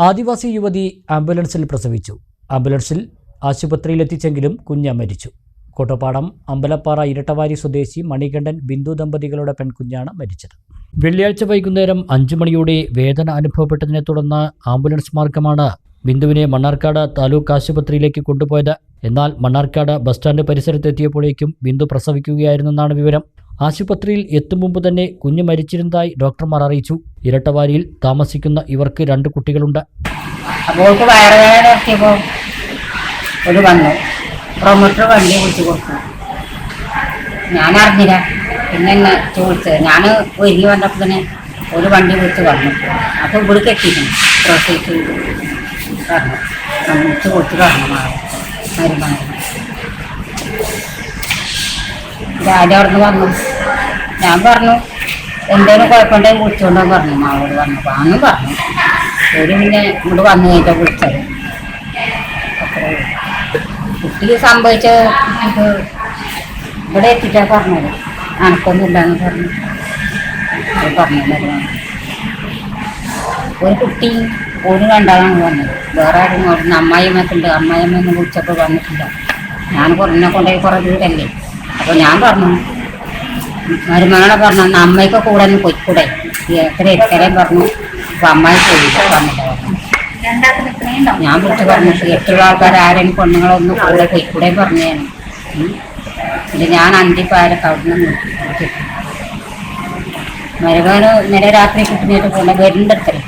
ആദിവാസി യുവതി ആംബുലൻസിൽ പ്രസവിച്ചു. ആംബുലൻസിൽ ആശുപത്രിയിലെത്തിച്ചെങ്കിലും കുഞ്ഞ് മരിച്ചു. കോട്ടപ്പാടം അമ്പലപ്പാറ ഇരട്ടവാരി സ്വദേശി മണികണ്ഠൻ ബിന്ദു ദമ്പതികളുടെ പെൺകുഞ്ഞാണ് മരിച്ചത്. വെള്ളിയാഴ്ച വൈകുന്നേരം അഞ്ചു മണിയോടെ വേദന അനുഭവപ്പെട്ടതിനെ തുടർന്ന് ആംബുലൻസ് മാർഗമാണ് ബിന്ദുവിനെ മണ്ണാർക്കാട് താലൂക്ക് ആശുപത്രിയിലേക്ക് കൊണ്ടുപോയത്. എന്നാൽ മണ്ണാർക്കാട് ബസ് സ്റ്റാൻഡ് പരിസരത്തെത്തിയപ്പോഴേക്കും ബിന്ദു പ്രസവിക്കുകയായിരുന്നെന്നാണ് വിവരം. ആശുപത്രിയിൽ എത്തും മുമ്പ് തന്നെ കുഞ്ഞ് മരിച്ചിരുന്നതായി ഡോക്ടർമാർ അറിയിച്ചു. ഇരട്ടവാരിയിൽ താമസിക്കുന്ന ഇവർക്ക് രണ്ട് കുട്ടികളുണ്ട്. അവൾക്ക് വയറുവേദന വന്നു. വണ്ടി ഞാൻ അറിഞ്ഞില്ല. എന്നെ ചോദിച്ചത് ഞാൻ ഒരുങ്ങി വന്നപ്പോൾ തന്നെ ഒരു വണ്ടി വിളിച്ച് പറഞ്ഞു. അപ്പോൾ ഇവിടെ കെട്ടിയിരുന്നു പ്രസവിച്ച് പറഞ്ഞു. വിളിച്ച് കൊടുത്ത് പറഞ്ഞു. മാറി മരുമാറി അവിടെ നിന്ന് വന്നു? ഞാൻ പറഞ്ഞു എന്തേലും കുഴപ്പമുണ്ടെങ്കിൽ വിളിച്ചുകൊണ്ടോ പറഞ്ഞു. മാവോട് പറഞ്ഞു വാങ്ങും പറഞ്ഞു. ഒരു പിന്നെ ഇങ്ങോട്ട് വന്നു കഴിഞ്ഞാൽ വിളിച്ചത്. കുട്ടിക്ക് സംഭവിച്ച ഇത് ഇവിടെ എത്തിച്ചാ പറഞ്ഞത്. അനക്കൊന്നുമില്ലാന്ന് പറഞ്ഞു. അത് പറഞ്ഞിട്ടുണ്ടായിരുന്നു ഒരു കുട്ടി ഒരു രണ്ടാളാണ് വന്നത്. വേറെ ആരും ഒരു അമ്മായിമ്മക്ക് ഉണ്ട് അമ്മായിമ്മ വിളിച്ചപ്പോൾ വന്നിട്ടില്ല. ഞാൻ കുറഞ്ഞ കൊണ്ടുപോയി കുറേ ദൂരല്ലേ. അപ്പോൾ ഞാൻ പറഞ്ഞു മരുമകളെ പറഞ്ഞു അന്ന് അമ്മയ്ക്ക് കൂടെ ഒന്ന് പൊയ്ക്കൂടെ. എത്ര എത്രയും പറഞ്ഞു. അപ്പോൾ അമ്മായി പോയി പറഞ്ഞില്ല പറഞ്ഞു ഞാൻ വിളിച്ച് പറഞ്ഞിട്ട് എട്ടുള്ള ആൾക്കാർ ആരെങ്കിലും പെണ്ണുങ്ങളൊന്നും കൂടെ പൊയ്ക്കൂടെ പറഞ്ഞു. എന്നിട്ട് ഞാൻ അന്തിപ്പാരൊക്കെ അവിടുന്ന് നിന്ന് മരുമകന് ഇന്നലെ രാത്രി കുട്ടിനായിട്ട് പോകണ വരുന്നുണ്ട്